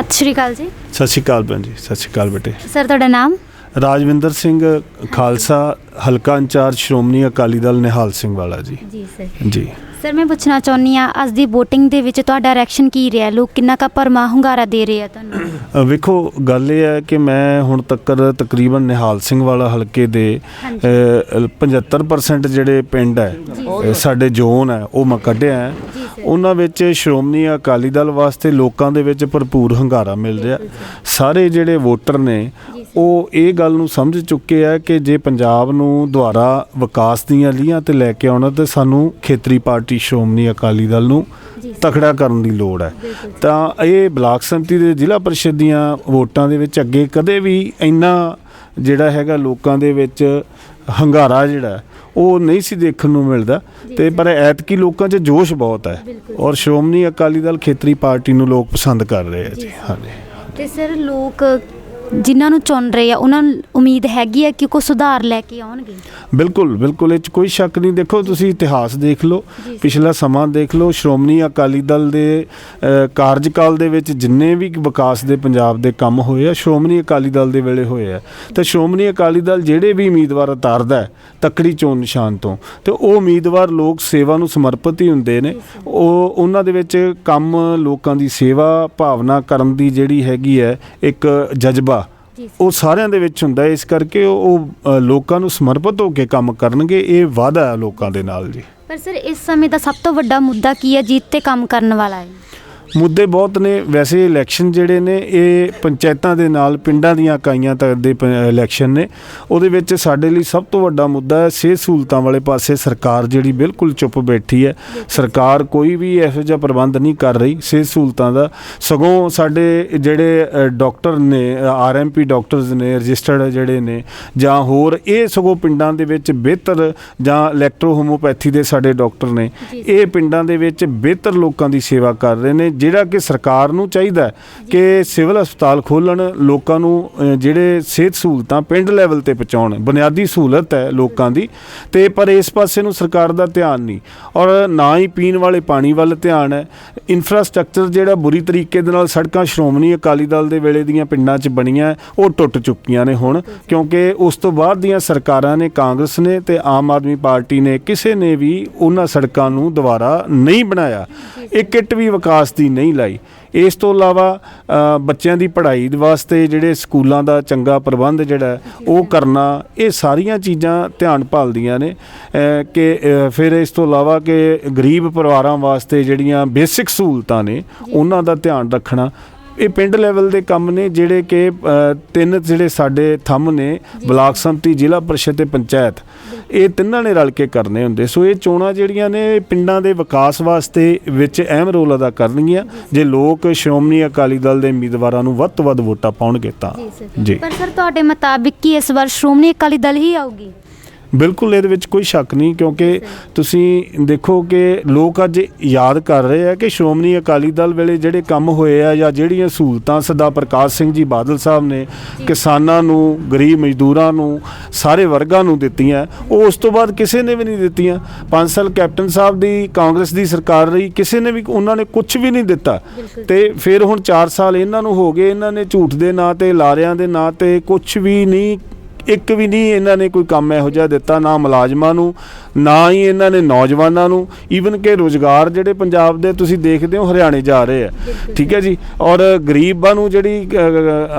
ਸਤਿ ਸ਼੍ਰੀ ਅਕਾਲ ਜੀ। ਸਤਿ ਸ਼੍ਰੀ ਅਕਾਲ ਭੈਣ ਜੀ ਸਤਿ ਸ਼੍ਰੀ ਅਕਾਲ ਬੇਟੇ। ਸਰ ਤੁਹਾਡਾ ਨਾਮ? ਰਾਜਵਿੰਦਰ ਸਿੰਘ ਖਾਲਸਾ ਹਲਕਾ ਇੰਚਾਰਜ ਸ਼੍ਰੋਮਣੀ ਅਕਾਲੀ ਦਲ ਨਿਹਾਲ ਸਿੰਘ ਵਾਲਾ ਜੀ। ਜੀ ਸਰ ਜੀ। ਸਰ ਮੈਂ ਪੁੱਛਣਾ ਚਾਹੁੰਦੀ ਆ ਅੱਜ ਦੀ VOTING ਦੇ ਵਿੱਚ ਤੁਹਾਡਾ ਰਿਐਕਸ਼ਨ ਕੀ ਰਿਹਾ? ਲੋਕ ਕਿੰਨਾ ਕਾ ਪਰਮਾ ਹੁੰਗਾਰਾ ਦੇ ਰਹੇ ਆ ਤੁਹਾਨੂੰ? ਵੇਖੋ ਗੱਲ ਇਹ ਹੈ ਕਿ ਮੈਂ ਹੁਣ ਤੱਕ ਤਕਰੀਬਨ ਨਿਹਾਲ ਸਿੰਘ ਵਾਲਾ ਹਲਕੇ ਦੇ ਹਾਂਜੀ। ਅ, 75% ਜਿਹੜੇ ਪਿੰਡ ਹੈ ਸਾਡੇ ਜ਼ੋਨ ਹੈ ਉਹ ਮੈਂ ਕੱਢਿਆ ਹੈ। ਉਹਨਾਂ ਵਿੱਚ ਸ਼੍ਰੋਮਣੀ ਅਕਾਲੀ ਦਲ ਵਾਸਤੇ ਲੋਕਾਂ ਦੇ ਵਿੱਚ ਭਰਪੂਰ ਹੰਗਾਰਾ ਮਿਲ ਰਿਹਾ। ਸਾਰੇ ਜਿਹੜੇ ਵੋਟਰ ਨੇ ਉਹ ਇਹ ਗੱਲ ਨੂੰ ਸਮਝ ਚੁੱਕੇ ਆ ਕਿ ਜੇ ਪੰਜਾਬ ਨੂੰ ਦੁਆਰਾ ਵਿਕਾਸ ਦੀਆਂ ਲੀਹਾਂ ਤੇ ਲੈ ਕੇ ਆਉਣਾ ਤੇ ਸਾਨੂੰ ਖੇਤਰੀ ਪਾਰਟੀ ਸ਼੍ਰੋਮਣੀ ਅਕਾਲੀ ਦਲ ਨੂੰ ਤਕੜਾ ਕਰਨ ਦੀ ਲੋੜ ਹੈ। ਤਾਂ ਇਹ ਬਲਾਕ ਸੰਮਤੀ ਦੇ ਜ਼ਿਲ੍ਹਾ ਪਰਿਸ਼ਦ ਦੀਆਂ ਵੋਟਾਂ ਦੇ ਵਿੱਚ ਅੱਗੇ ਕਦੇ ਵੀ ਇੰਨਾ ਜਿਹੜਾ ਹੈਗਾ ਲੋਕਾਂ ਦੇ ਵਿੱਚ ਹੰਗਾਰਾ ਜਿਹੜਾ ਉਹ ਨਹੀਂ ਸੀ ਦੇਖਣ ਨੂੰ ਮਿਲਦਾ। ਤੇ ਪਰ ਐਤਕੀ ਲੋਕਾਂ 'ਚ ਜੋਸ਼ ਬਹੁਤ ਹੈ। ਔਰ ਸ਼੍ਰੋਮਣੀ ਅਕਾਲੀ ਦਲ ਖੇਤਰੀ ਪਾਰਟੀ ਨੂੰ ਲੋਕ ਪਸੰਦ ਕਰ ਰਹੇ ਆ ਜੀ। ਹਾਂਜੀ। ਤੇ ਸਰ ਲੋਕ ਜਿਨ੍ਹਾਂ ਨੂੰ ਚੁਣ ਰਹੇ ਆ ਉਹਨਾਂ ਨੂੰ ਉਮੀਦ ਹੈਗੀ ਆ ਕਿ ਕੋਈ ਸੁਧਾਰ ਲੈ ਕੇ ਆਉਣਗੇ? ਬਿਲਕੁਲ ਬਿਲਕੁਲ ਇਹ 'ਚ ਕੋਈ ਸ਼ੱਕ ਨਹੀਂ। ਦੇਖੋ ਤੁਸੀਂ ਇਤਿਹਾਸ ਦੇਖ ਲਓ। ਪਿਛਲਾ ਸਮਾਂ ਦੇਖ ਲਓ ਸ਼੍ਰੋਮਣੀ ਅਕਾਲੀ ਦਲ ਦੇ ਕਾਰਜਕਾਲ ਦੇ ਵਿੱਚ ਜਿੰਨੇ ਵੀ ਵਿਕਾਸ ਦੇ ਪੰਜਾਬ ਦੇ ਕੰਮ ਹੋਏ ਆ ਸ਼੍ਰੋਮਣੀ ਅਕਾਲੀ ਦਲ ਦੇ ਵੇਲੇ ਹੋਏ ਆ। ਤੇ ਸ਼੍ਰੋਮਣੀ ਅਕਾਲੀ ਦਲ ਜਿਹੜੇ ਵੀ ਉਮੀਦਵਾਰ ਉਤਾਰਦਾ ਤੱਕੜੀ ਚੋਣ ਨਿਸ਼ਾਨ ਤੋਂ ਤੇ ਉਹ ਉਮੀਦਵਾਰ ਲੋਕ ਸੇਵਾ ਨੂੰ ਸਮਰਪਿਤ ਹੀ ਹੁੰਦੇ ਨੇ। ਉਹ ਉਹਨਾਂ ਦੇ ਵਿੱਚ ਕੰਮ ਲੋਕਾਂ ਦੀ ਸੇਵਾ ਭਾਵਨਾ ਕਰਨ ਦੀ ਜਿਹੜੀ ਹੈਗੀ ਹੈ ਇੱਕ ਜਜ਼ਬਾ। ਉਹ ਸਾਰਿਆਂ ਦੇ ਵਿੱਚ ਹੁੰਦਾ ਇਸ ਕਰਕੇ ਉਹ ਲੋਕਾਂ ਨੂੰ ਸਮਰਪਿਤ ਹੋ ਕੇ ਕੰਮ ਕਰਨਗੇ ਇਹ ਵਾਅਦਾ ਹੈ ਲੋਕਾਂ ਦੇ ਨਾਲ ਜੀ। ਪਰ ਸਰ ਇਸ ਸਮੇਂ ਦਾ ਸਭ ਤੋਂ ਵੱਡਾ ਮੁੱਦਾ ਕੀ ਹੈ ਜਿੱਤ ਤੇ ਕੰਮ ਕਰਨ ਵਾਲਾ ਹੈ? ਮੁੱਦੇ ਬਹੁਤ ਨੇ। ਵੈਸੇ ਇਲੈਕਸ਼ਨ ਜਿਹੜੇ ਨੇ ਇਹ ਪੰਚਾਇਤਾਂ ਦੇ ਨਾਲ ਪਿੰਡਾਂ ਦੀਆਂ ਇਕਾਈਆਂ ਤੱਕ ਦੇ ਇਲੈਕਸ਼ਨ ਨੇ। ਉਹਦੇ ਵਿੱਚ ਸਾਡੇ ਲਈ ਸਭ ਤੋਂ ਵੱਡਾ ਮੁੱਦਾ ਹੈ ਸਿਹਤ ਸਹੂਲਤਾਂ ਵਾਲੇ ਪਾਸੇ ਸਰਕਾਰ ਜਿਹੜੀ ਬਿਲਕੁਲ ਚੁੱਪ ਬੈਠੀ ਹੈ। ਸਰਕਾਰ ਕੋਈ ਵੀ ਇਹੋ ਜਿਹਾ ਪ੍ਰਬੰਧ ਨਹੀਂ ਕਰ ਰਹੀ ਸਿਹਤ ਸਹੂਲਤਾਂ ਦਾ। ਸਗੋਂ ਸਾਡੇ ਜਿਹੜੇ ਡਾਕਟਰ ਨੇ ਆਰਐਮਪੀ ਡਾਕਟਰਸ ਨੇ ਰਜਿਸਟਰਡ ਜਿਹੜੇ ਨੇ ਜਾਂ ਹੋਰ ਇਹ ਸਗੋਂ ਪਿੰਡਾਂ ਦੇ ਵਿੱਚ ਬਿਹਤਰ ਜਾਂ ਇਲੈਕਟ੍ਰੋ ਹੋਮੋਪੈਥੀ ਦੇ ਸਾਡੇ ਡਾਕਟਰ ਨੇ। ਇਹ ਪਿੰਡਾਂ ਦੇ ਵਿੱਚ ਬਿਹਤਰ ਲੋਕਾਂ ਦੀ ਸੇਵਾ ਕਰ ਰਹੇ ਨੇ ਜਿਹੜਾ ਕਿ ਸਰਕਾਰ ਨੂੰ ਚਾਹੀਦਾ ਕਿ ਸਿਵਲ ਹਸਪਤਾਲ ਖੋਲਣ ਲੋਕਾਂ ਨੂੰ ਜਿਹੜੇ ਸਿਹਤ ਸਹੂਲਤਾਂ ਪਿੰਡ ਲੈਵਲ ਤੇ ਪਹੁੰਚਾਉਣ ਬੁਨਿਆਦੀ ਸਹੂਲਤ ਹੈ ਲੋਕਾਂ ਦੀ ਤੇ ਪਰ ਇਸ ਪਾਸੇ ਨੂੰ ਸਰਕਾਰ ਦਾ ਧਿਆਨ ਨਹੀਂ। ਔਰ ਨਾ ਹੀ ਪੀਣ ਵਾਲੇ ਪਾਣੀ ਵੱਲ ਧਿਆਨ ਹੈ। ਇਨਫਰਾਸਟ੍ਰਕਚਰ ਜਿਹੜਾ ਬੁਰੀ ਤਰੀਕੇ ਦੇ ਨਾਲ ਸੜਕਾਂ ਸ਼੍ਰੋਮਣੀ ਅਕਾਲੀ ਦਲ ਦੇ ਵੇਲੇ ਦੀਆਂ ਪਿੰਡਾਂ 'ਚ ਬਣੀਆਂ ਉਹ ਟੁੱਟ ਚੁੱਕੀਆਂ ਨੇ ਹੁਣ ਕਿਉਂਕਿ ਉਸ ਤੋਂ ਬਾਅਦ ਦੀਆਂ ਸਰਕਾਰਾਂ ਨੇ ਕਾਂਗਰਸ ਨੇ ਤੇ ਆਮ ਆਦਮੀ ਪਾਰਟੀ ਨੇ ਕਿਸੇ ਨੇ ਵੀ ਉਹਨਾਂ ਸੜਕਾਂ ਨੂੰ ਦੁਬਾਰਾ ਨਹੀਂ ਬਣਾਇਆ। ਇੱਕ ਇੱਟ ਵੀ ਵਿਕਾਸ ਦੀ ਨਹੀਂ ਲਾਈ। ਇਸ ਤੋਂ ਇਲਾਵਾ ਬੱਚਿਆਂ ਦੀ ਪੜ੍ਹਾਈ ਵਾਸਤੇ ਜਿਹੜੇ ਸਕੂਲਾਂ ਦਾ ਚੰਗਾ ਪ੍ਰਬੰਧ ਜਿਹੜਾ ਉਹ ਕਰਨਾ, ਇਹ ਸਾਰੀਆਂ ਚੀਜ਼ਾਂ ਧਿਆਨ ਭਾਲਦੀਆਂ ਨੇ। ਕਿ ਫਿਰ ਇਸ ਤੋਂ ਇਲਾਵਾ ਕਿ ਗਰੀਬ ਪਰਿਵਾਰਾਂ ਵਾਸਤੇ ਜਿਹੜੀਆਂ ਬੇਸਿਕ ਸਹੂਲਤਾਂ ਨੇ, ਉਹਨਾਂ ਦਾ ਧਿਆਨ ਰੱਖਣਾ ਇਹ ਪਿੰਡ ਲੈਵਲ ਦੇ ਕੰਮ ਨੇ ਜਿਹੜੇ ਕਿ ਤਿੰਨ ਜਿਹੜੇ ਸਾਡੇ ਥੰਮ ਨੇ ਬਲਾਕ ਸੰਮਤੀ ਜ਼ਿਲ੍ਹਾ ਪਰਿਸ਼ਦ ਤੇ ਪੰਚਾਇਤ। ਇਹ ਤਿੰਨਾਂ ਨੇ ਰਲ ਕੇ ਕਰਨੇ ਹੁੰਦੇ। ਸੋ ਇਹ ਚੋਣਾਂ ਜਿਹੜੀਆਂ ਨੇ ਪਿੰਡਾਂ ਦੇ ਵਿਕਾਸ ਵਾਸਤੇ ਵਿੱਚ ਅਹਿਮ ਰੋਲ ਅਦਾ ਕਰਨਗੀਆਂ। ਜੇ। ਲੋਕ ਸ਼੍ਰੋਮਣੀ ਅਕਾਲੀ ਦਲ ਦੇ ਉਮੀਦਵਾਰਾਂ ਨੂੰ ਵੱਧ ਤੋਂ ਵੱਧ ਵੋਟਾਂ ਪਾਉਣਗੇ ਤਾਂ। ਜੀ। ਪਰ ਸਰ ਤੁਹਾਡੇ ਮੁਤਾਬਿਕ ਕੀ ਇਸ ਵਾਰ ਸ਼੍ਰੋਮਣੀ ਅਕਾਲੀ ਦਲ ਹੀ ਆਊਗੀ? ਬਿਲਕੁਲ ਇਹਦੇ ਵਿੱਚ ਕੋਈ ਸ਼ੱਕ ਨਹੀਂ ਕਿਉਂਕਿ ਤੁਸੀਂ ਦੇਖੋ ਕਿ ਲੋਕ ਅੱਜ ਯਾਦ ਕਰ ਰਹੇ ਆ ਕਿ ਸ਼੍ਰੋਮਣੀ ਅਕਾਲੀ ਦਲ ਵੇਲੇ ਜਿਹੜੇ ਕੰਮ ਹੋਏ ਆ ਜਾਂ ਜਿਹੜੀਆਂ ਸਹੂਲਤਾਂ ਸਰਦਾਰ ਪ੍ਰਕਾਸ਼ ਸਿੰਘ ਜੀ ਬਾਦਲ ਸਾਹਿਬ ਨੇ ਕਿਸਾਨਾਂ ਨੂੰ ਗਰੀਬ ਮਜ਼ਦੂਰਾਂ ਨੂੰ ਸਾਰੇ ਵਰਗਾਂ ਨੂੰ ਦਿੱਤੀਆਂ ਉਹ ਉਸ ਤੋਂ ਬਾਅਦ ਕਿਸੇ ਨੇ ਵੀ ਨਹੀਂ ਦਿੱਤੀਆਂ। 5 ਸਾਲ ਕੈਪਟਨ ਸਾਹਿਬ ਦੀ ਕਾਂਗਰਸ ਦੀ ਸਰਕਾਰ ਰਹੀ ਕਿਸੇ ਨੇ ਵੀ ਉਹਨਾਂ ਨੇ ਕੁਝ ਵੀ ਨਹੀਂ ਦਿੱਤਾ। ਤੇ ਫਿਰ ਹੁਣ 4 ਸਾਲ ਇਹਨਾਂ ਨੂੰ ਹੋ ਗਏ ਇਹਨਾਂ ਨੇ ਝੂਠ ਦੇ ਨਾਂ ਤੇ ਲਾਰਿਆਂ ਦੇ ਨਾਂ ਤੇ ਕੁਝ ਵੀ ਨਹੀਂ ਇੱਕ ਵੀ ਨਹੀਂ ਇਹਨਾਂ ਨੇ ਕੋਈ ਕੰਮ ਇਹੋ ਜਿਹਾ ਦਿੱਤਾ ਨਾ ਮੁਲਾਜ਼ਮਾਂ ਨੂੰ ਨਾ ਹੀ ਇਹਨਾਂ ਨੇ ਨੌਜਵਾਨਾਂ ਨੂੰ। ਈਵਨ ਕਿ ਰੋਜ਼ਗਾਰ ਜਿਹੜੇ ਪੰਜਾਬ ਦੇ ਤੁਸੀਂ ਦੇਖਦੇ ਹੋ ਹਰਿਆਣੇ ਜਾ ਰਹੇ ਆ। ਠੀਕ ਹੈ ਜੀ? ਔਰ ਗਰੀਬਾਂ ਨੂੰ ਜਿਹੜੀ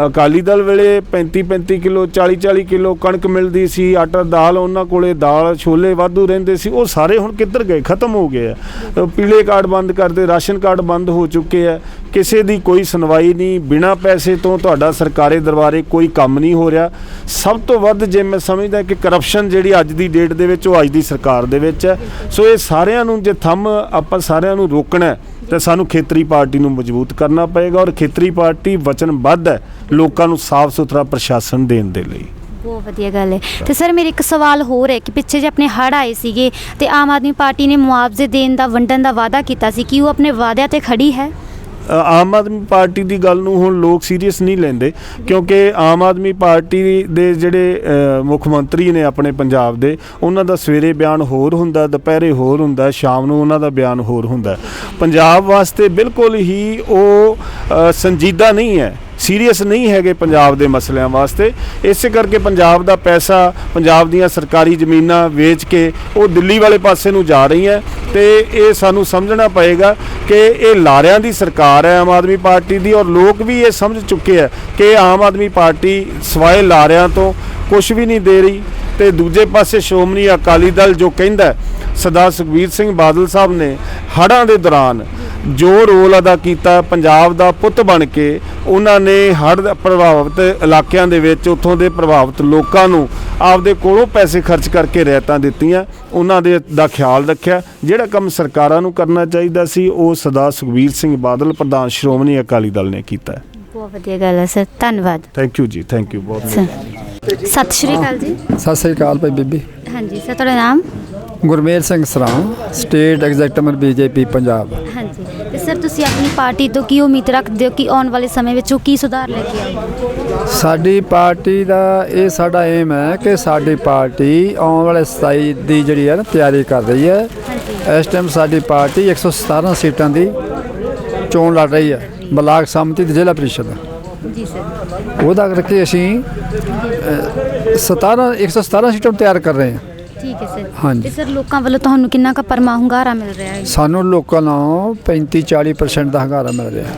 ਅਕਾਲੀ ਦਲ ਵੇਲੇ 35 35 ਕਿਲੋ 40 40 ਕਿਲੋ ਕਣਕ ਮਿਲਦੀ ਸੀ ਆਟਾ ਦਾਲ ਉਹਨਾਂ ਕੋਲੇ ਦਾਲ ਛੋਲੇ ਵਾਧੂ ਰਹਿੰਦੇ ਸੀ ਉਹ ਸਾਰੇ ਹੁਣ ਕਿੱਧਰ ਗਏ? ਖਤਮ ਹੋ ਗਏ ਆ। ਪੀਲੇ ਕਾਰਡ ਬੰਦ ਕਰਦੇ ਰਾਸ਼ਨ ਕਾਰਡ ਬੰਦ ਹੋ ਚੁੱਕੇ ਆ। ਕਿਸੇ ਦੀ ਕੋਈ ਸੁਣਵਾਈ ਨਹੀਂ ਬਿਨਾਂ ਪੈਸੇ ਤੋਂ ਤੁਹਾਡਾ ਸਰਕਾਰੀ ਦਰਬਾਰੇ ਕੋਈ ਕੰਮ ਨਹੀਂ ਹੋ ਰਿਹਾ। ਸਭ ਤੋਂ ਵੱਧ ਜੇ ਮੈਂ ਸਮਝਦਾ ਕਿ ਕਰਪਸ਼ਨ ਜਿਹੜੀ ਅੱਜ ਦੀ ਡੇਟ ਦੇ ਵਿੱਚ ਉਹ ਅੱਜ ਦੀ ਸਰਕਾਰ ਦੇ ਵਿੱਚ ਹੈ। ਸੋ ਇਹ ਸਾਰਿਆਂ ਨੂੰ ਜੇ ਥੰਮ ਆਪਾਂ ਸਾਰਿਆਂ ਨੂੰ ਰੋਕਣਾ ਤੇ ਸਾਨੂੰ ਖੇਤਰੀ ਪਾਰਟੀ ਨੂੰ ਮਜ਼ਬੂਤ ਕਰਨਾ ਪਏਗਾ ਔਰ ਖੇਤਰੀ ਪਾਰਟੀ ਵਚਨਬੱਧ ਹੈ ਲੋਕਾਂ ਨੂੰ ਸਾਫ਼ ਸੁਥਰਾ ਪ੍ਰਸ਼ਾਸਨ ਦੇਣ ਦੇ ਲਈ। ਬਹੁਤ ਵਧੀਆ ਗੱਲ ਹੈ। ਤੇ ਸਰ, ਮੇਰੇ ਇੱਕ ਸਵਾਲ ਹੋਰ ਹੈ ਕਿ ਪਿੱਛੇ ਜੇ ਆਪਣੇ ਹੜ੍ਹ ਆਏ ਸੀਗੇ ਤੇ ਆਮ ਆਦਮੀ ਪਾਰਟੀ ਨੇ ਮੁਆਵਜ਼ੇ ਦੇਣ ਦਾ, ਵੰਡਣ ਦਾ ਵਾਅਦਾ ਕੀਤਾ ਸੀ, ਕਿ ਉਹ ਆਪਣੇ ਵਾਅਦਿਆਂ ਤੇ ਖੜੀ ਹੈ? ਆਮ ਆਦਮੀ ਪਾਰਟੀ ਦੀ ਗੱਲ ਨੂੰ ਹੁਣ ਲੋਕ ਸੀਰੀਅਸ ਨਹੀਂ ਲੈਂਦੇ, ਕਿਉਂਕਿ ਆਮ ਆਦਮੀ ਪਾਰਟੀ ਦੇ ਜਿਹੜੇ ਮੁੱਖ ਮੰਤਰੀ ਨੇ ਆਪਣੇ ਪੰਜਾਬ ਦੇ, ਉਹਨਾਂ ਦਾ ਸਵੇਰੇ ਬਿਆਨ ਹੋਰ ਹੁੰਦਾ, ਦੁਪਹਿਰੇ ਹੋਰ ਹੁੰਦਾ, ਸ਼ਾਮ ਨੂੰ ਉਹਨਾਂ ਦਾ ਬਿਆਨ ਹੋਰ ਹੁੰਦਾ। ਪੰਜਾਬ ਵਾਸਤੇ ਬਿਲਕੁਲ ਹੀ ਉਹ ਸੰਜੀਦਾ ਨਹੀਂ ਹੈ। ਸੀਰੀਅਸ ਨਹੀਂ ਹੈਗੇ ਪੰਜਾਬ ਦੇ ਮਸਲਿਆਂ ਵਾਸਤੇ। ਇਸੇ ਕਰਕੇ ਪੰਜਾਬ ਦਾ ਪੈਸਾ, ਪੰਜਾਬ ਦੀਆਂ ਸਰਕਾਰੀ ਜ਼ਮੀਨਾਂ ਵੇਚ ਕੇ ਉਹ ਦਿੱਲੀ ਵਾਲੇ ਪਾਸੇ ਨੂੰ ਜਾ ਰਹੀ ਹੈ ਤੇ ਇਹ ਸਾਨੂੰ ਸਮਝਣਾ ਪਏਗਾ ਕਿ ਇਹ ਲਾਰਿਆਂ ਦੀ ਸਰਕਾਰ ਹੈ ਆਮ ਆਦਮੀ ਪਾਰਟੀ ਦੀ ਔਰ ਲੋਕ ਵੀ ਇਹ ਸਮਝ ਚੁੱਕੇ ਹੈ ਕਿ ਆਮ ਆਦਮੀ ਪਾਰਟੀ ਸਵਾਏ ਲਾਰਿਆਂ ਤੋਂ ਕੁਝ ਵੀ ਨਹੀਂ ਦੇ ਰਹੀ ਤੇ ਦੂਜੇ ਪਾਸੇ ਸ਼੍ਰੋਮਣੀ ਅਕਾਲੀ ਦਲ ਜੋ ਕਹਿੰਦਾ ਸਰਦਾਰ ਸੁਖਬੀਰ ਸਿੰਘ ਬਾਦਲ ਸਾਹਿਬ ਨੇ ਹੜ੍ਹਾਂ ਦੇ ਦੌਰਾਨ ਜੋ ਰੋਲ ਅਦਾ ਕੀਤਾ, ਪੰਜਾਬ ਦਾ ਪੁੱਤ ਬਣ ਕੇ ਉਹਨਾਂ ਨੇ ਹੜ੍ਹ ਪ੍ਰਭਾਵਿਤ ਇਲਾਕਿਆਂ ਦੇ ਵਿੱਚ ਉੱਥੋਂ ਦੇ ਪ੍ਰਭਾਵਿਤ ਲੋਕਾਂ ਨੂੰ ਆਪਦੇ ਕੋਲੋਂ ਪੈਸੇ ਖਰਚ ਕਰਕੇ ਰਹਿਤਾਂ ਦਿੱਤੀਆਂ। ਉਹਨਾਂ ਦੇ ਦਾ ਖਿਆਲ ਰੱਖਿਆ। ਜਿਹੜਾ ਕੰਮ ਸਰਕਾਰਾਂ ਨੂੰ ਕਰਨਾ ਚਾਹੀਦਾ ਸੀ ਉਹ ਸਰਦਾਰ ਸੁਖਬੀਰ ਸਿੰਘ ਬਾਦਲ ਪ੍ਰਧਾਨ ਸ਼੍ਰੋਮਣੀ ਅਕਾਲੀ ਦਲ ਨੇ ਕੀਤਾ। ਹੈ ਬਹੁਤ ਵਧੀਆ ਗੱਲ ਹੈ ਸਰ। ਧੰਨਵਾਦ। ਥੈਂਕ ਯੂ ਜੀ ਥੈਂਕ ਯੂ ਬਹੁਤ ਸਤਿ ਸ਼੍ਰੀ ਅਕਾਲ ਜੀ। ਸਤਿ ਸ੍ਰੀ ਅਕਾਲ ਭਾਈ ਬੀਬੀ। ਹਾਂਜੀ ਸਰ ਤੁਹਾਡਾ ਨਾਮ? ਗੁਰਮੇਲ ਸਿੰਘ ਸਰਾਂ ਸਟੇਟ ਐਗਜ਼ੈਕਟਿਵ ਬੀਜੇਪੀ ਪੰਜਾਬ। ਹਾਂਜੀ ਤੇ ਸਰ ਤੁਸੀਂ ਆਪਣੀ ਪਾਰਟੀ ਤੋਂ ਕੀ ਉਮੀਦ ਰੱਖਦੇ ਹੋ ਕਿ ਆਉਣ ਵਾਲੇ ਸਮੇਂ ਵਿੱਚ ਉਹ ਕੀ ਸੁਧਾਰ ਲੈ ਕੇ ਆਏਗੀ ਸਾਡੀ ਪਾਰਟੀ ਦਾ ਇਹ ਸਾਡਾ ਏਮ ਹੈ ਕਿ ਸਾਡੀ ਪਾਰਟੀ ਆਉਣ ਵਾਲੇ 27 ਦੀ ਜਿਹੜੀ ਹੈ ਨਾ ਤਿਆਰੀ ਕਰ ਰਹੀ ਹੈ। ਇਸ ਟਾਈਮ ਸਾਡੀ ਪਾਰਟੀ 117 ਸੀਟਾਂ ਦੀ ਚੋਣ ਲੜ ਰਹੀ ਹੈ ਬਲਾਕ ਸੰਮਤੀ ਤੇ ਜ਼ਿਲ੍ਹਾ ਪ੍ਰੀਸ਼ਦ। ਜੀ ਸਰ। ਉਹਦਾ ਕਰਕੇ ਅਸੀਂ ਅ, 17 117 ਸੀਟਾਂ ਤਿਆਰ ਕਰ ਰਹੇ ਹਾਂ। ਠੀਕ ਹੈ ਸਰ। ਹਾਂਜੀ। ਤੇ ਸਰ ਲੋਕਾਂ ਵੱਲੋਂ ਤੁਹਾਨੂੰ ਕਿੰਨਾ ਕੁ ਪਰਮਾ ਹੁੰਗਾਰਾ ਮਿਲ ਰਿਹਾ ਹੈ? ਸਾਨੂੰ ਲੋਕਾਂ ਨੂੰ 35 40% ਦਾ ਹੰਗਾਰਾ ਮਿਲ ਰਿਹਾ।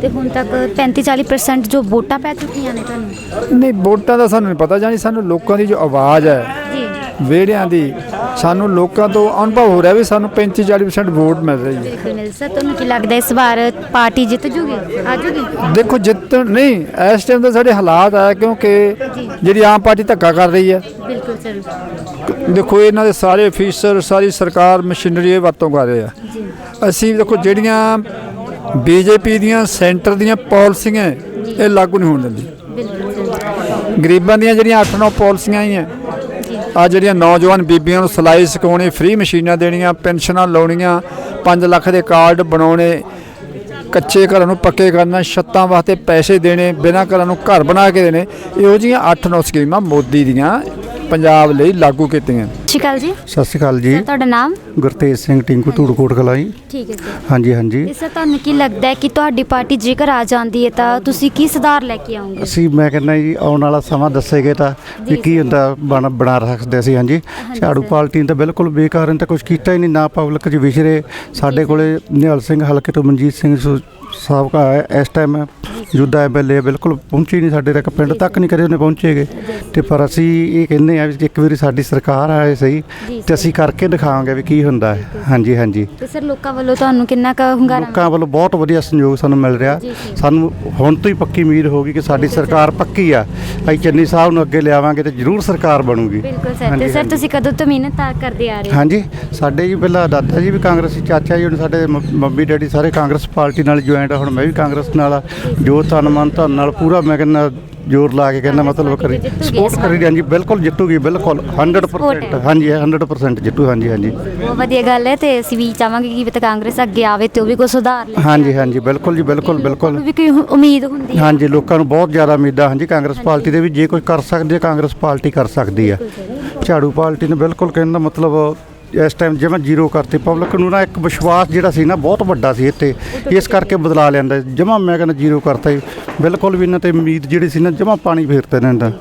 ਤੇ ਹੁਣ ਤੱਕ 35 40% ਜੋ ਵੋਟਾਂ ਪੈ ਚੁੱਕੀਆਂ ਨੇ ਤੁਹਾਨੂੰ? ਨਹੀਂ ਵੋਟਾਂ ਦਾ ਸਾਨੂੰ ਨਹੀਂ ਪਤਾ ਜਾਨੀ ਸਾਨੂੰ ਲੋਕਾਂ ਦੀ ਜੋ ਆਵਾਜ਼ ਹੈ ਵਿਹੜਿਆਂ ਦੀ ਸਾਨੂੰ ਲੋਕਾਂ ਤੋਂ ਅਨੁਭਵ ਹੋ ਰਿਹਾ ਵੀ ਸਾਨੂੰ 35 40% ਵੋਟ ਮਿਲ ਰਹੀ ਹੈ। ਬਿਲਕੁਲ ਸਰ ਤੁਹਾਨੂੰ ਕੀ ਲੱਗਦਾ ਇਸ ਵਾਰ ਪਾਰਟੀ ਜਿੱਤ ਜੂਗੀ? ਆ ਜੂਗੀ? ਦੇਖੋ ਜਿੱਤ ਨਹੀਂ ਇਸ ਟਾਈਮ ਤਾਂ ਸਾਡੇ ਹਾਲਾਤ ਆ ਕਿਉਂਕਿ ਜਿਹੜੀ ਆਮ ਪਾਰਟੀ ਧੱਕਾ ਕਰ ਰਹੀ ਹੈ। ਬਿਲਕੁਲ ਸਰ। ਦੇਖੋ ਇਹਨਾਂ ਦੇ ਸਾਰੇ ਅਫੀਸਰ ਸਾਰੀ ਸਰਕਾਰ ਮਸ਼ੀਨਰੀ ਇਹ ਵਰਤੋਂ ਕਰ ਰਹੇ ਆ। ਅਸੀਂ ਦੇਖੋ ਜਿਹੜੀਆਂ ਬੀਜੇਪੀ ਦੀਆਂ ਸੈਂਟਰ ਦੀਆਂ ਪਾਲਿਸੀਆਂ ਇਹ ਲਾਗੂ ਨਹੀਂ ਹੋਣ ਦਿੰਦੀ। ਗਰੀਬਾਂ ਦੀਆਂ ਜਿਹੜੀਆਂ 8-9 ਪਾਲਿਸੀਆਂ ਹੀ ਆ ਜਿਹੜੀਆਂ ਨੌਜਵਾਨ ਬੀਬੀਆਂ ਨੂੰ ਸਿਲਾਈ ਸਿਖਾਉਣੀ, ਫ੍ਰੀ ਮਸ਼ੀਨਾਂ ਦੇਣੀਆਂ, ਪੈਨਸ਼ਨਾਂ ਲਾਉਣੀਆਂ 5 ਲੱਖ ਦੇ ਕਾਰਡ ਬਣਾਉਣੇ, ਕੱਚੇ ਘਰਾਂ ਨੂੰ ਪੱਕੇ ਕਰਨਾ, ਛੱਤਾਂ ਵਾਸਤੇ ਪੈਸੇ ਦੇਣੇ, ਬਿਨਾਂ ਘਰਾਂ ਨੂੰ ਘਰ ਬਣਾ ਕੇ ਦੇਣੇ, ਇਹੋ ਜਿਹੀਆਂ 8-9 ਸਕੀਮਾਂ ਮੋਦੀ ਦੀਆਂ ਪੰਜਾਬ ਲਈ ਲਾਗੂ ਕੀਤੀਆਂ। ਸ਼੍ਰੀ ਅਕਾਲ ਜੀ। ਸਤਿ ਸ਼੍ਰੀ ਅਕਾਲ ਜੀ। ਸਰ ਤੁਹਾਡਾ ਨਾਮ? ਗੁਰਤੇਜ ਸਿੰਘ ਟਿੰਕੂ ਧੂੜਕੋਟ ਕਲਾਈ ਠੀਕ ਹੈ ਸਰ ਹਾਂਜੀ ਹਾਂਜੀ। ਸਰ ਤੁਹਾਨੂੰ ਕੀ ਲੱਗਦਾ ਹੈ ਕਿ ਤੁਹਾਡੀ ਪਾਰਟੀ ਜੇਕਰ ਆ ਜਾਂਦੀ ਹੈ ਤਾਂ ਤੁਸੀਂ ਕੀ ਸੁਧਾਰ ਲੈ ਕੇ ਆਉਂਗੇ? ਅਸੀਂ ਮੈਂ ਕਹਿੰਦਾ ਜੀ ਆਉਣ ਵਾਲਾ ਸਮਾਂ ਦੱਸੇਗੇ ਤਾਂ ਵੀ ਕੀ ਹੁੰਦਾ ਬਣ ਬਣਾ ਰੱਖਦੇ ਸੀ ਹਾਂਜੀ। ਝਾੜੂ। ਪਾਰਟੀ ਨੇ ਤਾਂ ਬਿਲਕੁਲ ਬੇਕਾਰ ਨੇ ਤਾਂ ਕੁਝ ਕੀਤਾ ਹੀ ਨਹੀਂ ਨਾ ਪਬਲਿਕ 'ਚ ਵਿਚਰੇ ਸਾਡੇ ਕੋਲੇ ਨਿਹਾਲ ਸਿੰਘ ਹਲਕੇ ਤੋਂ ਮਨਜੀਤ ਸਿੰਘ ਸਾਬਕਾ ਇਸ ਟਾਈਮ ਜੁੱਦਾ ਐਮਐਲਏ ਬਿਲਕੁਲ ਪਹੁੰਚੀ ਨਹੀਂ ਸਾਡੇ ਤੱਕ ਪਿੰਡ ਤੱਕ ਨਹੀਂ ਕਦੇ ਉਹਨੇ ਪਹੁੰਚੇਗੇ ਤੇ ਪਰ ਅਸੀਂ ਇਹ ਕਹਿੰਦੇ ਆ ਵੀ ਇੱਕ ਵਾਰੀ ਸਾਡੀ ਸਰਕਾਰ ਆਏ ਸਹੀ? ਜੀ ਤੇ ਅਸੀਂ ਕਰਕੇ ਦਿਖਾਵਾਂਗੇ ਵੀ ਕੀ ਹੁੰਦਾ ਹੈ। ਹਾਂਜੀ ਹਾਂਜੀ। ਤੇ ਸਰ ਲੋਕਾਂ ਵੱਲੋਂ ਤੁਹਾਨੂੰ ਕਿੰਨਾ ਕੁ ਹੁੰਗਾਰਾ ਲੋਕਾਂ ਵੱਲੋਂ ਬਹੁਤ ਵਧੀਆ ਸਹਿਯੋਗ ਸਾਨੂੰ ਮਿਲ ਰਿਹਾ। ਜੀ, ਜੀ। ਸਾਨੂੰ ਹੁਣ ਤੋਂ ਹੀ ਪੱਕੀ ਉਮੀਦ ਹੋ ਗਈ ਕਿ ਸਾਡੀ ਸਰਕਾਰ ਪੱਕੀ ਆ। ਅਸੀਂ ਚੰਨੀ ਸਾਹਿਬ ਨੂੰ ਅੱਗੇ ਲਿਆਵਾਂਗੇ ਤੇ ਜ਼ਰੂਰ ਸਰਕਾਰ ਬਣੂਗੀ। ਬਿਲਕੁਲ ਸਰ। ਤੇ ਹਾਂਜੀ, ਸਰ ਹਾਂਜੀ। ਤੁਸੀਂ ਕਦੋਂ ਤੋਂ ਮਿਹਨਤ ਆ- ਕਰਦੇ ਆ ਰਹੇ ਹੋ? ਹਾਂਜੀ ਸਾਡੇ ਜੀ ਪਹਿਲਾਂ ਦਾਦਾ ਜੀ ਵੀ ਕਾਂਗਰਸੀ ਚਾਚਾ ਜੀ ਹੁਣ ਸਾਡੇ ਮ- ਮੰਮੀ ਡੈਡੀ ਸਾਰੇ ਕਾਂਗਰਸ ਪਾਰਟੀ ਨਾਲ ਜੁਆਇੰਟ ਆ। ਹੁਣ ਮੈਂ ਵੀ ਕਾਂਗਰਸ ਨਾਲ ਆ। ਜੋ ਤਨ ਮਨ ਧਨ ਨਾਲ ਪੂਰਾ ਮੈਂ ਕਹਿੰਦਾ ਜ਼ੋਰ ਲਾ ਕੇ ਕਹਿੰਦਾ ਕਾਂਗਰਸ ਮਤਲਬ ਕਰੀ। ਸਪੋਰਟ ਕਰੀ ਹਾਂਜੀ ਬਿਲਕੁਲ ਜਿੱਤੂਗੀ ਬਿਲਕੁਲ 100% ਹੈ। ਹਾਂਜੀ 100% ਜਿੱਤੂ ਹਾਂਜੀ ਹਾਂਜੀ। ਬਹੁਤ ਵਧੀਆ ਗੱਲ ਹੈ ਤੇ ਅਸੀਂ ਵੀ ਚਾਹਾਂਗੇ ਕਿ ਪਤਾ ਕਾਂਗਰਸ ਅੱਗੇ ਆਵੇ ਤੇ ਉਹ ਵੀ ਕੋਈ ਸੁਧਾਰ ਲੈ ਹਾਂਜੀ ਹਾਂਜੀ ਬਿਲਕੁਲ ਜੀ ਬਿਲਕੁਲ ਬਿਲਕੁਲ। ਵੀ ਕੋਈ ਉਮੀਦ ਹੁੰਦੀ ਹੈ। ਹਾਂਜੀ ਲੋਕਾਂ ਨੂੰ ਬਹੁਤ ਜ਼ਿਆਦਾ ਉਮੀਦਾਂ ਹਾਂਜੀ ਕਾਂਗਰਸ ਪਾਰਟੀ ਦੇ ਵੀ ਜੇ ਕੋਈ ਕਰ ਸਕਦੀ ਹੈ ਕਾਂਗਰਸ ਪਾਰਟੀ ਕਰ ਸਕਦੀ ਹੈ। ਝਾੜੂ ਪਾਰਟੀ ਨੇ ਬਿਲਕੁਲ ਕਹਿਣ ਦਾ ਮਤਲਬ ਇਸ ਟਾਈਮ ਜਿਵੇਂ ਜ਼ੀਰੋ ਕਰਤੀ ਪਬਲਿਕ ਨੂੰ ਨਾ ਇੱਕ ਵਿਸ਼ਵਾਸ ਜਿਹੜਾ ਸੀ ਨਾ ਬਹੁਤ ਵੱਡਾ ਸੀ ਇੱਥੇ। ਇਸ ਕਰਕੇ ਬਦਲਾ ਲੈਂਦਾ ਜਮਾ ਮੈਂ ਕਹਿੰਦਾ ਜ਼ੀਰੋ ਕਰਤਾ ਬਿਲਕੁਲ ਵੀ ਇਹਨਾਂ ਤੇ ਉਮੀਦ ਜਿਹੜੀ ਸੀ ਨਾ ਜਮਾ ਪਾਣੀ ਫੇਰਤੇ ਨੇ ਇਹਨਾਂ। ਦਾ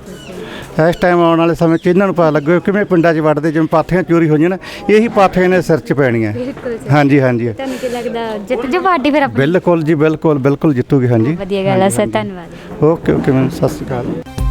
ਇਸ ਟਾਈਮ ਆਉਣ ਵਾਲੇ ਸਮੇਂ 'ਚ ਇਹਨਾਂ ਨੂੰ ਪਤਾ ਲੱਗੋ ਕਿਵੇਂ ਪਿੰਡਾਂ 'ਚ ਵੜਦੇ ਜਿਵੇਂ ਪਾਥੀਆਂ ਚੋਰੀ ਹੋਈਆਂ ਨਾ ਇਹੀ ਪਾਥੀਆਂ ਨੇ ਸਿਰ 'ਚ ਪੈਣੀਆਂ। ਬਿਲਕੁਲ ਸਰ ਹਾਂਜੀ ਹਾਂਜੀ। ਤੁਹਾਨੂੰ ਕੀ ਲੱਗਦਾ ਜਿੱਤ ਜੋ ਪਾਰਟੀ ਫਿਰ ਆਪਣੀ? ਬਿਲਕੁਲ ਜੀ ਬਿਲਕੁਲ ਬਿਲਕੁਲ ਜਿੱਤੂਗੀ ਹਾਂਜੀ। ਵਧੀਆ ਗੱਲ ਹੈ ਸਰ ਧੰਨਵਾਦ। ਓਕੇ ਓਕੇ ਮੈਮ ਸਤਿ ਸ਼੍ਰੀ ਅਕਾਲ।